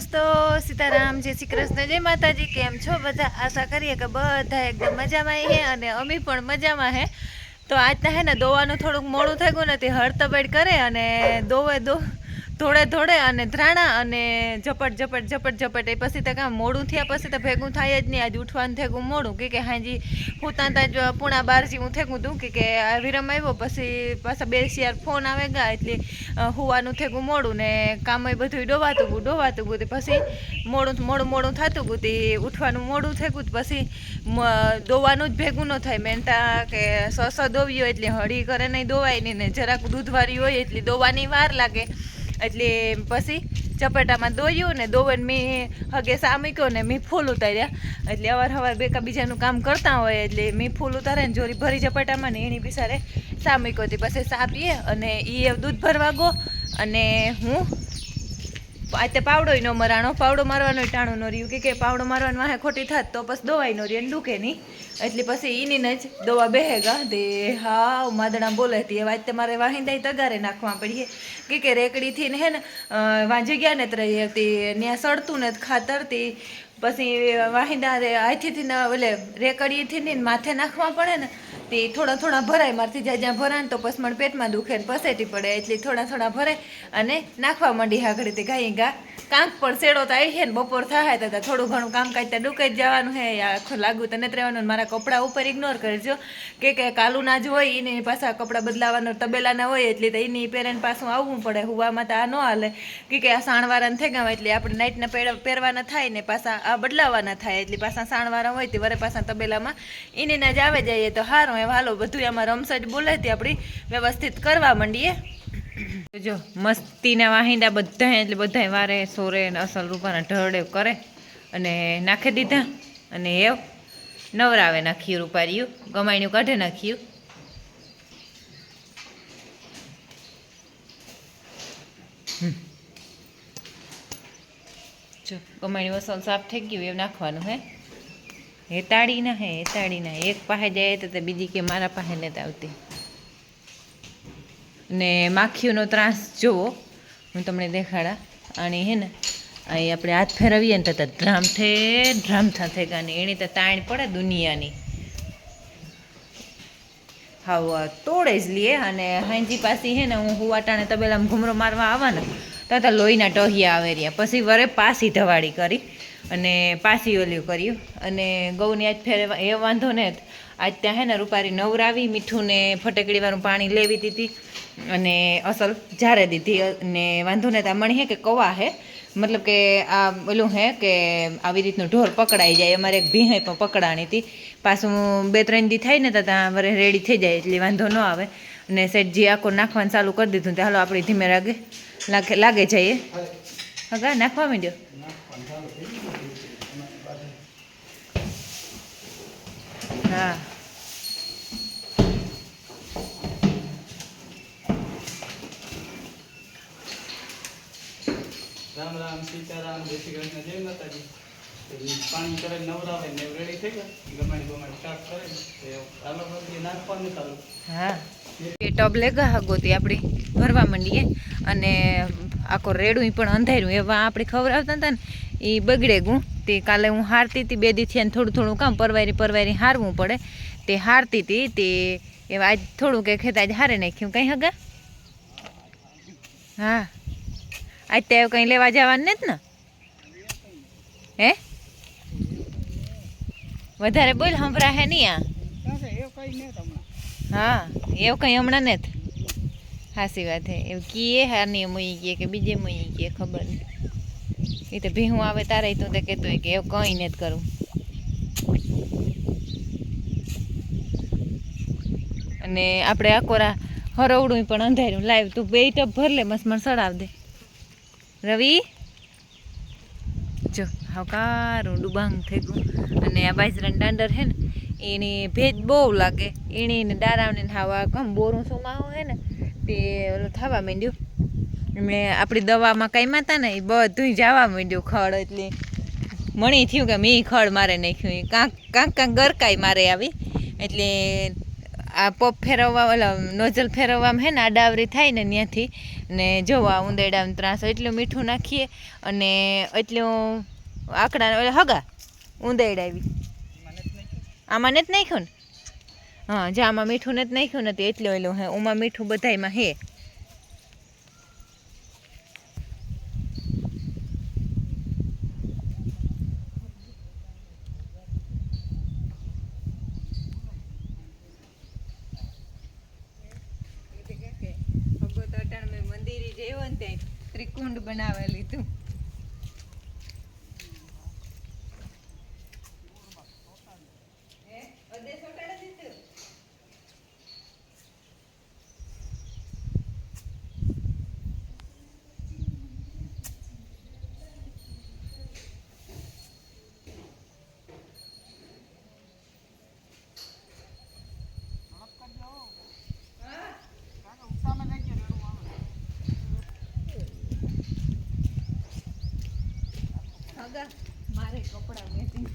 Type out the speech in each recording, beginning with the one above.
દોસ્તો, સીતારામ, જય શ્રી કૃષ્ણ, જય માતાજી, કેમ છો બધા? આશા કરીએ કે બધા એકદમ મજામાં હે અને અમે પણ મજામાં હે. તો આજના હે ને દોવાનું થોડુંક મોડું થઈ ગયું નથી તે હળતબેડ કરે અને દોવે દો ધોળે ધોળે અને ધ્રાણા અને ઝપટ ઝપટ ઝપટ ઝપટ. એ પછી તો કામ મોડું થયા પછી તો ભેગું થાય જ નહીં. આજે ઉઠવાનું થેગું મોડું. કે કે હાજી, હું ત્યાં ત્યાં જ પૂણા બાર જેવું થેગું તું કે કે વિરમ આવ્યો પછી પાછા બે શિયાર ફોન આવે ગયા એટલે હુવાનું થેગું મોડું ને કામય બધું ડોવાતું ગયું ડોવાતું ગયું. પછી મોડું મોડું મોડું થતું ગયું. તે ઉઠવાનું મોડું થેગું પછી મ- દોવાનું જ ભેગું ન થાય. મેનતા કે સસ દોવ્યો એટલે હળી કરે નહીં દોવાય નહીં ને જરાક દૂધવાળી હોય એટલે દોવાની વાર લાગે. એટલે પછી ચપેટામાં દોયું ને દોવન મેં હગે સા મૂક્યો ને મેં ફૂલ ઉતાર્યા. એટલે અવાર હવાર બેકા બીજાનું કામ કરતા હોય એટલે મેં ફૂલ ઉતારે ને જોરી ભરી ચપેટામાં ને એની બિસારે સા મૂક્યો હતી પછી સા પીએ અને એ દૂધ ભરવા ગો અને હું આજે પાવડો નો મરાણો, પાવડો મારવાનો ટાણું નો રહ્યું. કે કે પાવડો મારવાનું વાહે ખોટી થાત તો પછી દવાઈ નો રહ્યું દુખે નહીં. એટલે પછી ઈની જ દવા બેહેગા દે હા માદણા બોલે હતી. એ વાત મારે વાહિંદાઈ તગારે નાખવા પડીએ. કે કે રેકડીથી ને હે ને વાંજી ગયા ને ત્રય હતી. ત્યાં સડતું ને ખાતર તી પછી વાહિંદા હાથીથી ને ઓલે રેકડીથી ને માથે નાખવા પડે ને, તે થોડા થોડા ભરાય, મારથી જ્યાં જ્યાં ભરાય ને તો પછી મને પેટમાં દુખે ને પસેટી પડે, એટલે થોડા થોડા ભરાય અને નાખવા માંડી હાગડી તે ગાઈ ગા કાંક પણ શેડો તો આવી છે ને બપોર થાય તો થોડું ઘણું કામ ત્યાં ડૂકે જ જવાનું હે આખું લાગુ તને રહેવાનું મારા કપડાં ઉપર ઇગ્નોર કરજો. કે કે કાલું ના જ હોય, એને પાછા કપડાં બદલાવાનો તબેલાના હોય, એટલે તો એની પેરેન્ટ પાછું આવવું પડે, હુવામાં તો આ ન હાલે. કે કે આ સાણવાળાને થઈ ગયા એટલે આપણે નાઇટના પહેરવાના થાય ને પાછા બદલાવાના થાય. એટલે પાછા સાણવાળા હોય તે વરે પાછા તબેલામાં એને જ આવે જઈએ તો સારું એ હાલો બધું એમાં રમસજ બોલે તે આપણી વ્યવસ્થિત કરવા માંડીએ. જો, મસ્તીના વાહિંદા બધા એટલે બધા વારે સોરે અસલ રૂપાના ઢળે કરે. અને નાખી દીધા. અને એવ નવરાવે નાખ્યું રૂપાર્યું ગમાણ્યું કાઢે નાખ્યું. જો કમાણી વસણ સાફ થઈ ગયું, એવું નાખવાનું, હે? હેતાળી ના, હે, હેતાળી ના. એક પાસે જાય તો બીજી કે મારા પાસે નથી આવતી. ને માખીઓનો ત્રાસ જુઓ હું તમને દેખાડા. અને હે ને, અહીં આપણે હાથ ફેરવીએ ને તો ધ્રામ થે, ધ્રામ થશે થઈ એની તો તાણ પડે દુનિયાની. હા તોડે જ લઈએ અને હાંજી પાસે, હે ને, હું હુવાટાને તબેલામાં ઘૂમરો મારવા આવા ને તો તા લોહીના ટહિયા આવે રહ્યા. પછી વરે પાસી ધવાડી કરી અને પાસી ઓલ્યું કર્યું. અને ગૌની આજ ફેરે એ વાંધો ને આજ ત્યાં હે ને રૂપારી નવરાવી મીઠું ને ફટેકડીવાળું પાણી લેવી દીધી અને અસલ જારે દીધી. અને વાંધો ને ત્યાં મણી હે કે કવા હે, મતલબ કે આ ઓલું હે કે આવી રીતનું ઢોર પકડાઈ જાય. અમારે એક ભીહે પણ પકડાણી હતી. પાછું બે ત્રણ દી થાય ને તો ત્યાં વરે રેડી થઈ જાય એટલે વાંધો ન આવે. અને સેઠજી આખો નાખવાનું ચાલુ કરી દીધું તો હાલો આપણે ધીમે લાગે લાગે લાગે જઈએ હગા નાખવા માંડ્યો હા રામ રામ સીતારામ જય શ્રી કૃષ્ણ જય માતાજી તો ઈ પાણી કરે, નવરાવે ને રેડી થઈ ગયા ગમાડી ગમાડી સ્ટાર્ટ કરે ચાલો પછી નાખવાનું ચાલુ. હા. એ ટબ લેગા હગોતી આપણી ભરવા માંડીએ. અને આખો રેડું પણ અંધાર્યું. એવા આપણે ખવડાવતા હતા ને એ બગડે ગું તે કાલે હું હારતી હતી બે દીથી અને થોડું થોડું કામ, પરવારી પરવારી હારવું પડે. તે હારતી હતી તે એવા આજ થોડું કે ખેત આજ હારે નાખ્યું. કંઈ હગા? હા. આજ તે કંઈ લેવા જવાનું નથી ને. હે? વધારે બોલ હંભરા હે નહીં આ? હા, એવું કંઈ હમણાં ને હાસી વાત હે. એવું કીએ હારની મોઈ ગયે કે બીજે મોઈ ગયે ખબર નહીં. એ તો ભીહું આવે તારે તું તો કહેતો કે એવું કંઈ નથી કરું અને આપણે આકોરા હરવડું પણ અંધાર્યું. લાઈવ તું બે ટપ ભર લે મસ્ત મને સડાવ દે. રવિ? જો. હકારું, ડુબાંગ થઈ ગયું. અને આ બાજરાના દાંડર હે ને, એને ભેજ બહુ લાગે. એને એને ડારાવને હાવા કમ બોરું સુમાવું હે ને, તે ઓલું થવા માંડ્યું. એમણે આપણી દવામાં કાંઈ માતા ને એ બધું જવા માંડ્યું ખડ એટલે. મણી થયું કે મેં ખડ મારે નાખ્યું કાંક કાંક કાંક ગરકાઈ મારે આવી. એટલે આ પપ ફેરવવા, ઓલા નોઝલ ફેરવવામાં હે ને આડાવરી થાય ને ત્યાંથી. ને જોવા ઉંદેડામાં ત્રાસ, એટલું મીઠું નાખીએ. અને એટલું આકડા ઓલા હગા ઊંધાઈડ આવી આમાં ને જ નાખ્યું ને? હા, જે આમાં મીઠું નથી નાખ્યું નથી એટલે એટલું હે. ઉમાં મીઠું બધાયમાં હે. ત્રિકુંડ બનાવી લીધું હે અડે સોટાડી દીધું હગા મારે કપડા મેચિંગ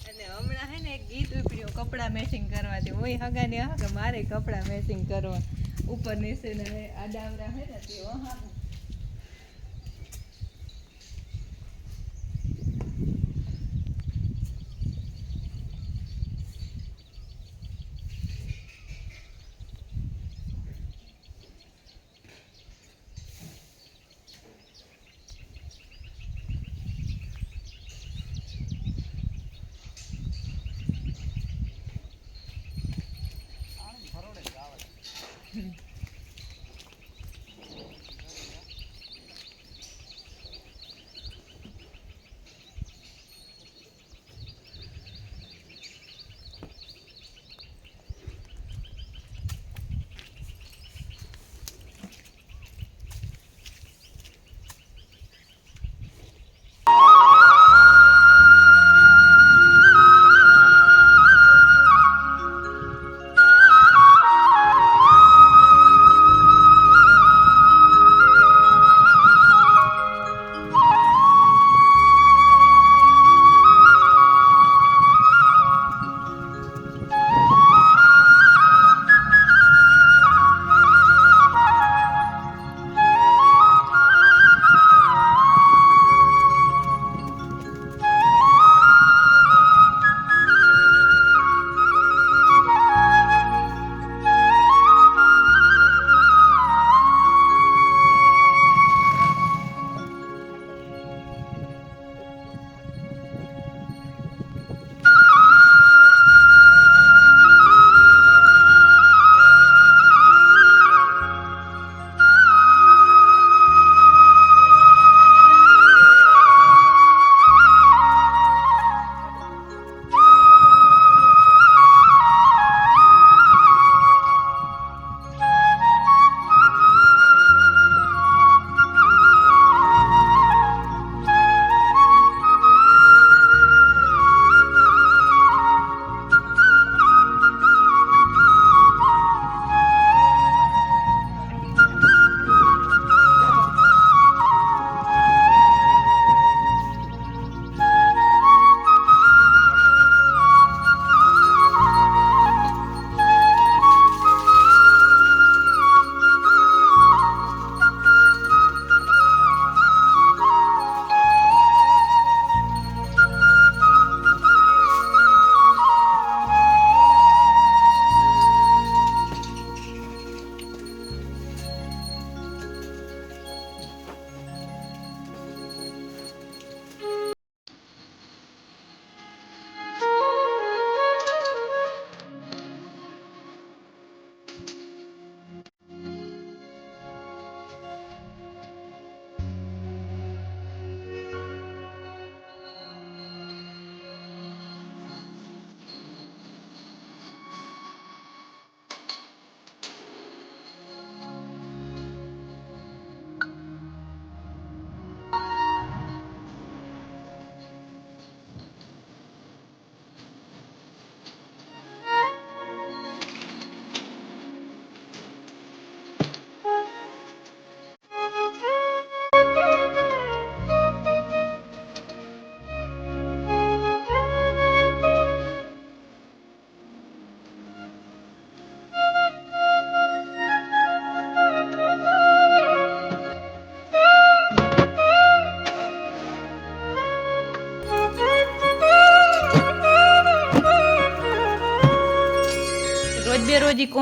એટલે હમણાં હે ને એક ગીત ઉપડ્યું કપડા મેચિંગ કરવાથી ઓય હગા ને હા કે મારે કપડાં મેચિંગ કરવા. ઉપર નીચે ને આડાવડા હે ને તે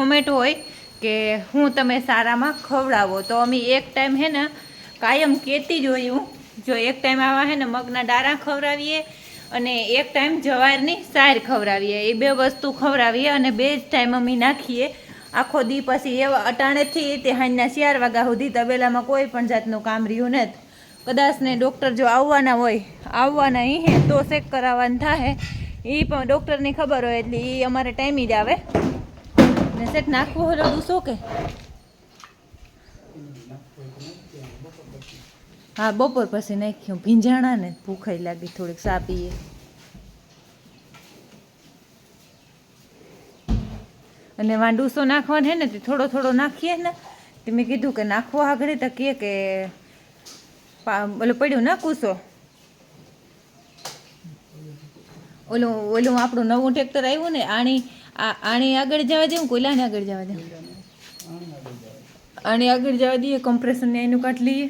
કોમેન્ટ હોય કે હું તમે સારામાં ખવડાવો. તો અમે એક ટાઈમ હે ને કાયમ કહેતી જ હોય જો એક ટાઈમ આવા હે ને મગના ડારા ખવડાવીએ અને એક ટાઈમ જવારની સાર ખવડાવીએ. એ બે વસ્તુ ખવડાવીએ અને બે જ ટાઈમ અમે નાખીએ. આખો દી પછી એવા અટાણેથી તે હાંજના ચાર વાગ્યા સુધી તબેલામાં કોઈ પણ જાતનું કામ રહ્યું નથી. કદાચ ને ડૉક્ટર જો આવવાના હોય, આવવાના એ હે તો ચેક કરાવવાનું થાય એ પણ ડૉક્ટરની ખબર હોય એટલે એ અમારે ટાઈમ જ આવે. ને સેટ નાખવું હોય તો શું કે? હા, બપોર પછી નાખ્યું. ભીંજાણા ને ભૂખાઈ લાગી થોડીક, સા પીએ. અને વાંડુસો નાખવાનો હે ને, તે થોડો થોડો નાખીએ ને, તે મેં કીધું કે નાખવો આગળ, તો કે પા- ઓલું પડ્યું ના કૂસો? ઓલું ઓલું આપણું નવું ટ્રેક્ટર આવ્યું ને, આણી આ આણી આગળ જવા દેવું કોયલાને આગળ જવા દે. આને આગળ જવા દઈએ કમ્પ્રેશરને એનું કાઢ લઈએ.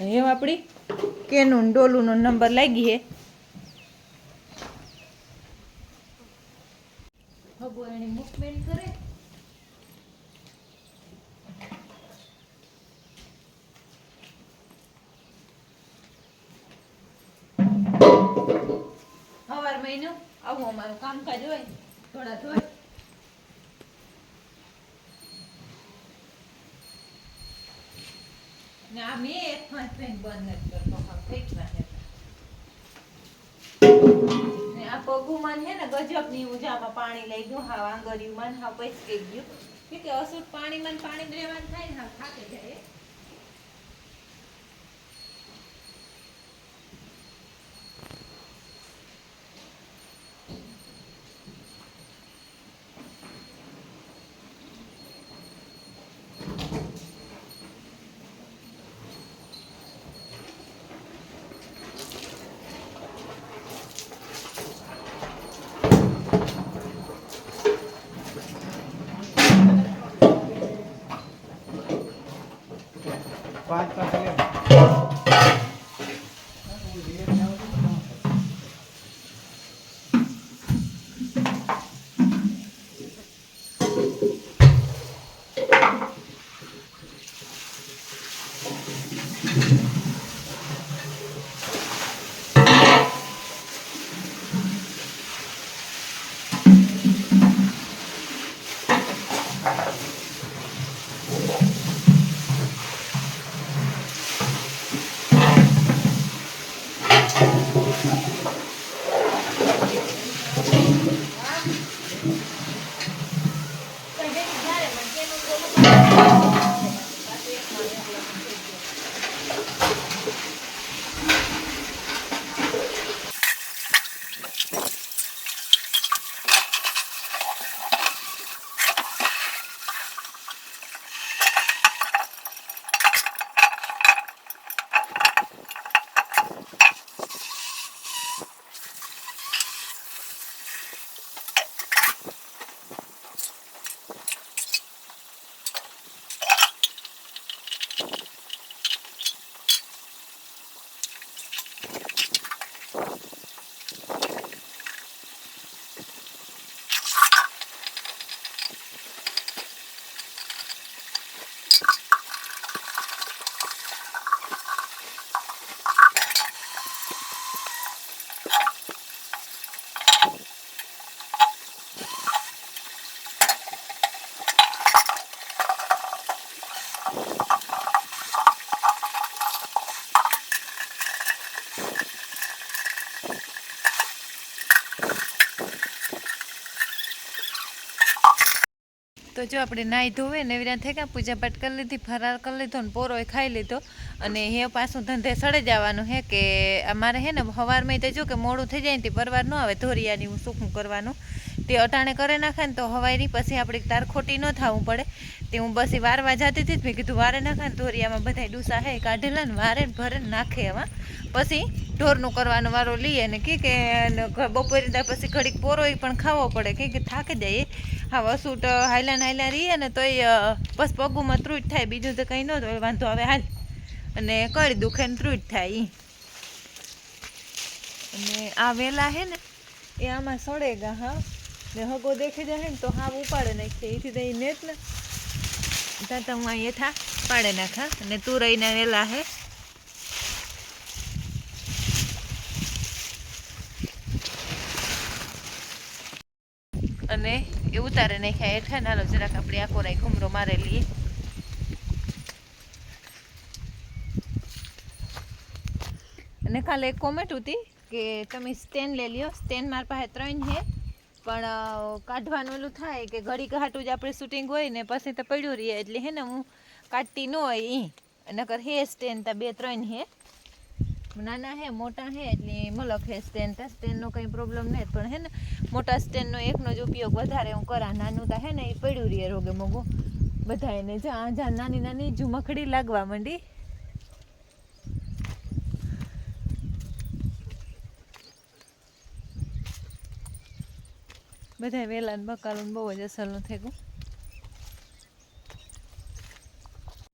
એમ આપણી કેનું ડોલુનો નંબર લાગી હે. હબુ એની મૂવમેન્ટ કરે. મહિનો? આવું અમારું કામકાજ હોય થોડા પેન બંધ કરતો હા ફિક્સ રાખે ને આ પગુમાં છે ને પાણી લઈ ગયું હા આંગળીમાં હા પૈસી ગયું. કે અસુર પાણીમાં પાણી રહેવાનું થાય ને હા તો જો આપણે નાહી ધોવે ને એવી રીતે થઈ પૂજા પાઠ કરી લીધી, ફરાર કરી લીધો ને પોરોય ખાઈ લીધો. અને હે પાછું ધંધે સડે જવાનું હે કે અમારે હે ને સવારમાં તો જો કે મોડું થઈ જાય ને તે પરવાર ન આવે, ધોરિયાની હું સૂકું કરવાનું. તે અટાણે કરે નાખે ને તો હવાઈ રહી પછી આપણે તાર ખોટી ન થવું પડે. તે હું બસ એ વારવા જતી હતી મેં કીધું, વારે નાખે ને ધોરિયામાં બધા ડૂસા હે, કાઢેલા ને વારે ને ભરે નાખે એમાં. પછી ઢોરનું કરવાનો વારો લઈએ ને કે બપોરે ત્યાં પછી ઘડીક પોરોય પણ ખાવો પડે. કે થાકી જઈએ હા વસૂટ હાયલા ને હાયલા રહીએ ને તોય બસ પગુમાં ત્રુટ થાય, બીજું તો કંઈ ન વાંધો આવે, હાલ. અને કરી દુખે ને ત્રુટ થાય અને આ વેલા હે ને, એ આમાં સડેગા હા. ને હગો દેખી જાય ને તો હાવ ઉપાડે નાખશે એથી તો નેત ને. ત્યાં હું અહીંયા થા, પાડે નાખા અને તું રહીને વેલા હે. અને એ ઉતારે નાખ્યા હેઠા નાલો જરાક આપણે આખો રાઈ મારે લઈએ. અને કાલે એક કોમેન્ટ હતી કે તમે સ્ટેન્ડ લઈ લ્યો. સ્ટેન્ડ મારા પાસે ત્રણ છે. પણ કાઢવાનું ઓલું થાય કે ઘડી ઘાટું જ આપણે શૂટિંગ હોય ને પછી તો પડ્યું રહીએ એટલે હે ને હું કાઢતી ન હોય એ નકર હે સ્ટેન્ડ તા બે ત્રણ હે. નાના હે, મોટા હે, એટલે મલક હે સ્ટેન્ડ તા. સ્ટેન્ડનો કંઈ પ્રોબ્લેમ નહીં પણ હે ને મોટા સ્ટેન્ડનો એકનો જ ઉપયોગ વધારે હું કરા. નાનું તા હે ને એ પડ્યું રહીએ રોગે મોગું. બધા એને જ્યાં જ્યાં નાની નાની ઝુમખડી લાગવા માંડી. બધા વેલા બકાલું બહુ જ અસલનું થઈ ગયું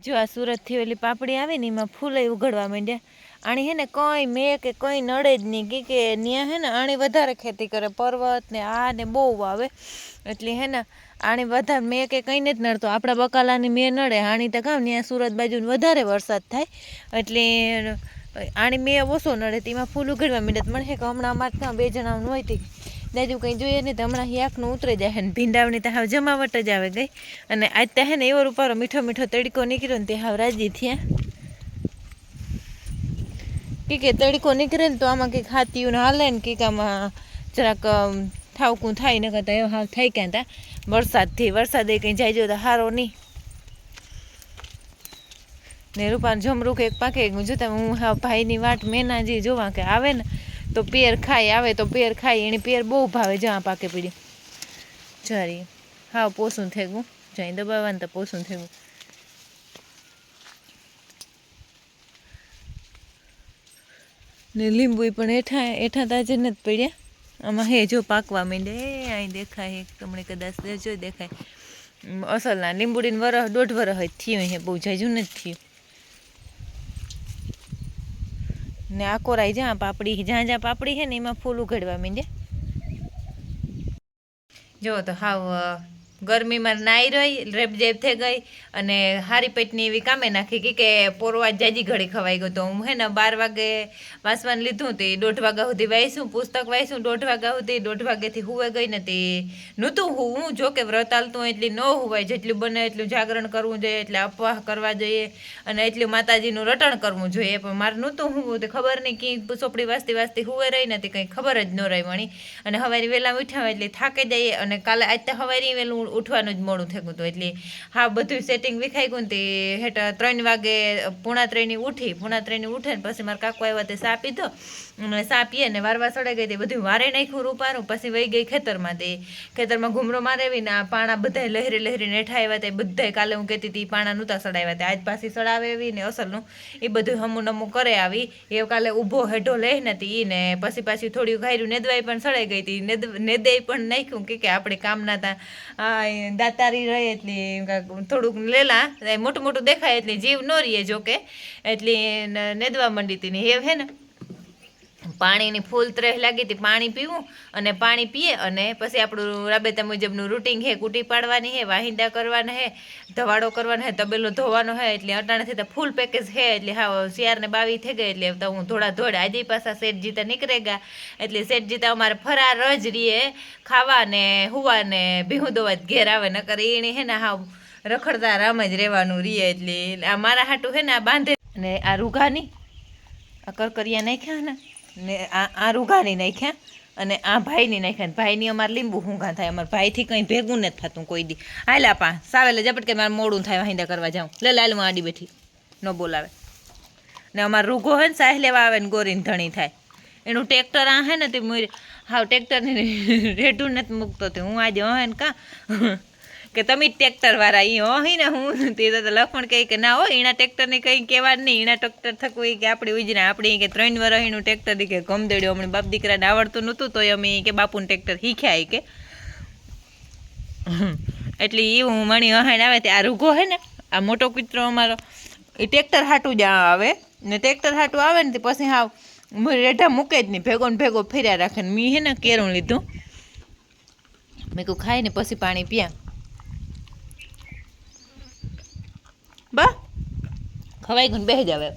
જો આ સુરતથી ઓલી પાપડી આવે ને એમાં ફૂલે ઉઘડવા માંડ્યા. આણી હે ને કંઈ મેં કે કંઈ નડે જ નહીં. કે કે ત્યાં હે ને આણી વધારે ખેતી કરે. પર્વત ને આ ને બહુ આવે. એટલે હે ને આણી વધારે મેં કે કંઈ નથી નડતો. આપણા બકાલાની મેં નડે. આણી તો કામ ત્યાં સુરત બાજુ વધારે વરસાદ થાય. એટલે આણી મેં ઓછો નડે. તેમાં ફૂલ ઉઘડવા માંડ્યા. મને કે હમણાં અમારે ત્યાં બે જણાનું હોય તે દાદુ કંઈ જોઈએ નહીં તો હમણાં યાકનું ઉતરી જાય ને ભીંડાવની તો હાવ જમાવટ જ આવે ગઈ. અને આજ તો હે ને એવો રૂપારો મીઠો મીઠો તડકો નીકળ્યો ને તે હાવ રાજી થયા. કે તડકો નીકળે ને તો આમાં કંઈક ને હાલે ને કંઈક આમાં જરાક થાવકું થાય ને કરતા એવો હાવ થઈ ગયા તા. વરસાદથી, વરસાદે કંઈ જાય તો હારો નહીં. ને રૂપાનું જમરૂ કે એક પાકે જોતા હું હા ભાઈની વાટ મેના જે જોવા કે આવે ને તો પેર ખાય આવે, તો પેર ખાય એની પેર બહુ ભાવે, જ્યાં પાકે પીડી. જરી હા પોસું થઈ ગયું. જાય દબાવવાનું તો પોસું થઈ ગયું. ને લીંબુ પણ એઠા એઠા તાજે નથી પડ્યા. આમાં હે જો પાકવા માંડે અહીં દેખાય તમને કદાચ જો દેખાય. અસલના લીંબુડીને વરસ દોઢ વરસ થયું હે બહુ જાજુ નથી થયું. ને આ કોરાઈ જ્યાં પાપડી જ્યાં જ્યાં પાપડી છે ને એમાં ફૂલ ઉઘડવા માંડે જો તો હાવ ગરમીમાં નાઈ રહી, રેપજેપ થઈ ગઈ અને હારી પેટની એવી કામે નાખી કે કે પોરવા જાજી ઘડી ખવાઈ ગયો. તો હું હે ને બાર વાગે વાંચવાનું લીધું તે દોઢ વાગ્યા સુધી વાંચ્યું પુસ્તક વાંચ્યું દોઢ વાગ્યા સુધી દોઢ વાગ્યાથી હુવે ગઈ ને તે નહોતું હું જો કે વ્રત હાલતું એટલી ન હુવાય. જેટલું બને એટલું જાગરણ કરવું જોઈએ, એટલે અપવાહ કરવા જોઈએ અને એટલું માતાજીનું રટણ કરવું જોઈએ. પણ મારે નહોતું હું તે ખબર નહીં કંઈ ચોપડી વાંચતી વાંચતી હુવે રહી ને તે કંઈ ખબર જ ન રહી વણી. અને હવારી વહેલા ઉઠ્યા એટલે થાકી જઈએ અને કાલે આજ તો હવારી વહેલું ઉઠવાનું જ મોડું થઈ ગયું હતું. એટલે હા, બધું સેટિંગ વિખાઈ ગયું તે હેઠ ત્રણ વાગે પૂણા ત્રણની ઉઠી, પૂણા ત્રણની ઉઠે ને પછી મારા કાકો આવ્યા તે સાપી દો અને સાપીએ ને વારવા સડાઈ ગઈ તે બધું વારે નાખ્યું રૂપારું પછી વહી ગઈ ખેતરમાં તે. ખેતરમાં ઘૂમરો મારેવી ને આ પાણા બધાય લહેરી લહેરી નેઠા આવ્યા તે. બધાય કાલે હું કહેતી હતી પાણા નહોતા સડાવ્યા તે. આજ પાછી સડાવે એવી ને અસલનું. એ બધું હમું નમું કરે આવી. એ કાલે ઊભો હેઢો લઈ નથી ને પછી પાછી થોડી ઘાયરું નેદવાઈ પણ સડાઈ ગઈ હતી નેદ નેદે પણ નાખ્યું કે આપણે કામના તા આ દાતારી રહે એટલે થોડુંક લેલા મોટું મોટું દેખાય એટલે જીવ ન રહીએ જોકે. એટલે નેદવા મંડી હતી ને એ હે ને. પાણીની ફૂલ ત્રેહ લાગી હતી, પાણી પીવું અને પાણી પીએ અને પછી આપણું રાબેતા મુજબનું રૂટિંગ હે, કૂટી પાડવાની હે, વાહિંદા કરવાના હે, ધવાડો કરવાનો હે, તબેલો ધોવાનો હે, એટલે અટાણેથી તો ફૂલ પેકેજ હે, એટલે હા શિયારને બાવી થઈ ગઈ, એટલે તો હું ધોળા ધોડ આજે પાછા શેઠ જીતા નીકળેગા એટલે શેઠ જીતા અમારે ફરાર જ રીએ, ખાવા ને હુવા ને ભીહું દોવા ઘેર આવે, નકર એણે હે ને હા રખડતા રામ જ રહેવાનું રીએ, એટલે આ મારા હાટું હે ને આ બાંધે ને આ રૂઘાની, આ કરકરિયા નાખ્યા ને ને આ આ રૂઘાની નાખ્યા અને આ ભાઈની નાખ્યા. ભાઈની અમારે લીંબુ હુંઘા થાય. અમારા ભાઈથી કંઈ ભેગું નથી થતું કોઈ દી. હાલ સાવે સાવેલે ઝપટ કે મારે મોડું થાય, વાહિંદા કરવા જાઉં. લે લાલ હું આડી બેઠી. ન બોલાવે. ને અમારો રૂઘો હોય ને સાહ લેવા આવે ને ગોરીને ધણી થાય. એનું ટ્રેક્ટર આ હે ને તે મોર હાવ ટ્રેક્ટરને રેઢું નથી મૂકતો તે. હું આજે હોય ને કાં કે તમે જ ટ્રેક્ટર વાળા ઈ હોય ને હું? તે તો લખણ કહી કે ના હોય એના ટ્રેક્ટરને કંઈ કહેવા જ નહીં. એના ટ્રેક્ટર થકું ઈ કે આપણે ઉજરા આપણે કે ત્રણ વરહીનું ટ્રેક્ટર કે ગમ દેડ્યો. હમણાં બાપ દીકરાને આવડતું નહોતું, તોય અમે કે બાપુનું ટ્રેક્ટર શીખ્યા કે. એટલે એ હું મણી વહાણ આવે તે આ રૂઘો હે ને, આ મોટો કૂતરો અમારો. એ ટ્રેક્ટર હાટું જ આવે. ને ટ્રેક્ટર હાટું આવે ને તે પછી હાવ રેઢા મૂકે જ નહીં. ભેગો ને ભેગો ફેર્યા રાખે ને મેં હે ને કેરું લીધું. મેં કહું ખાઈને પછી પાણી પીયા. બા ખવાઈ ગયું ને બેસી જાવ ઈ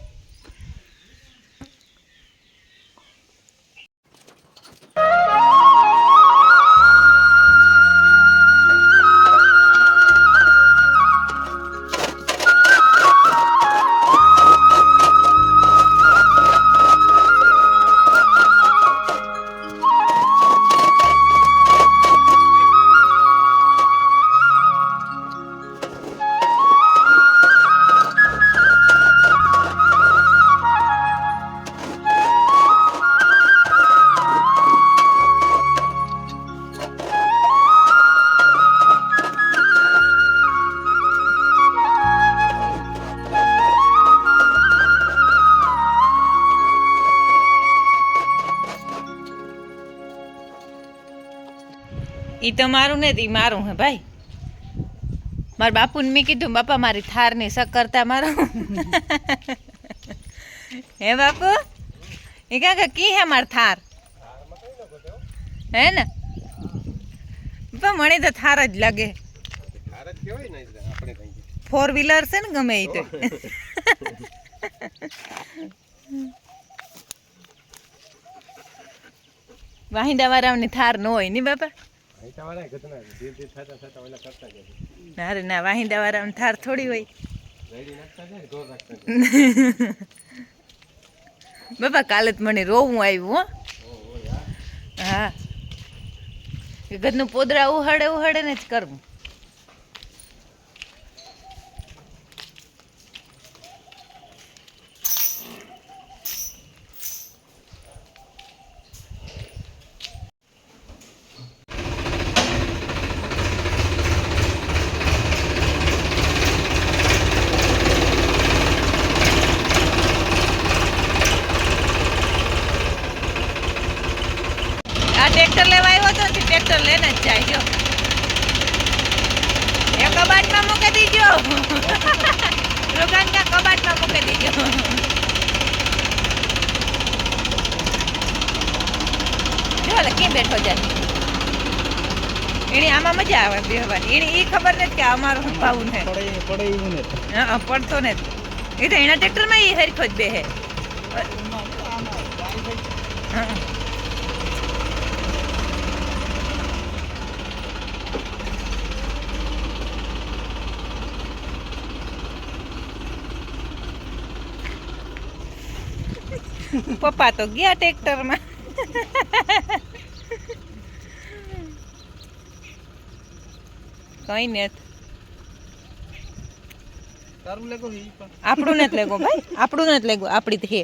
તો મારું ને એ મારું હે ભાઈ. મારા બાપુને મેં કીધું, બાપા, મારી થારની સક્કરતા મારો. હે બાપુ? એ કાકા કી હે માર થાર? હે ને? બાપા મને તો થાર જ લાગે. ફોર વ્હીલર છે ને ગમે એ તો. વાહિંદા વાળાની થાર ન હોય ને બાપા? ના રે ના વાહિંદા વાળા થાર થોડી હોય. બાપા કાલે મને રોવું આવ્યું હો. ઘરનું પોદરા ઉહાડે ઉહાડે ને જ કરવું આ ટ્રેક્ટર લેવા આવ્યો તો તે ટ્રેક્ટર લઈને જ જાય જો. એ કબાટમાં મૂકી દીજો. રોગાનકા કબાટમાં મૂકી દીજો. જો કેમ બેઠો જાય એને આમાં મજા આવે બેહવાની એને એ ખબર નથી કે અમારો ભાવ ને. પડતો ને એ તો એના ટ્રેક્ટરમાં એ હરખો જ બેહે. પપ્પા તો ગયા ટ્રેક્ટરમાં. કઈ ને આપણું નથી લેગો ભાઈ આપણું નથી લેગો આપણી હે.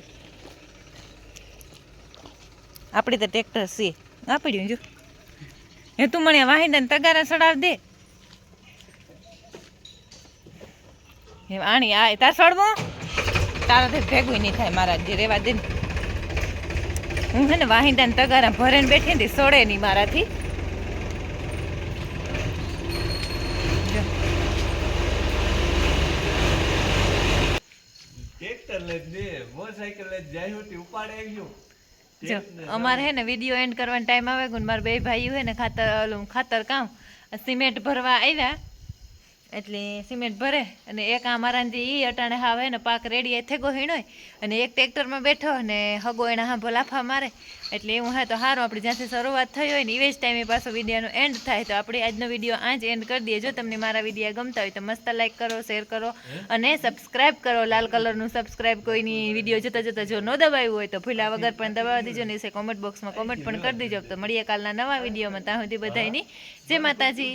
આપણી તો ટ્રેક્ટર છે. આપડ્યું જો હે તું મને વાહિંદા તગારા ચડાવ દે. એ આણી આ તાર સડવો તારાથી ભેગું નહીં થાય મારા જે રેવા દે ને. હું હેને ને વાહિંદા તગારા ભરેને બેઠી હતી સોડે નહીં મારાથી. જો. અમારે હે ને વીડિયો એન્ડ કરવાનો ટાઈમ આવે ગુણ મારા બે ભાઈઓ હે ને ખાતર ખાતર કામ સિમેન્ટ ભરવા આવ્યા. એટલે સિમેન્ટ ભરે અને એક આ મારા એ અટાણે હાવે ને પાક રેડી થેગો હીણોય અને એક ટ્રેક્ટરમાં બેઠો અને હગો એના હાંભો લાફા મારે. એટલે એવું હા તો સારું આપણે જ્યાંથી શરૂઆત થઈ હોય ને એ જ ટાઈમે પાછો વિડીયોનો એન્ડ થાય. તો આપણે આજનો વીડિયો આ જ એન્ડ કરી દઈએ. જો તમને મારા વીડિયો ગમતા હોય તો મસ્ત લાઈક કરો શેર કરો અને સબસ્ક્રાઇબ કરો. લાલ કલરનું સબસ્ક્રાઇબ કોઈની વીડિયો જોતા જોતા જો ન દબાવ્યું હોય તો ભૂલા વગર પણ દબાવી દીજો. ને કોમેન્ટ બોક્સમાં કોમેન્ટ પણ કરી દીજો. તો મળીએ કાલના નવા વિડીયોમાં ત્યાં સુધી બધાની જય માતાજી.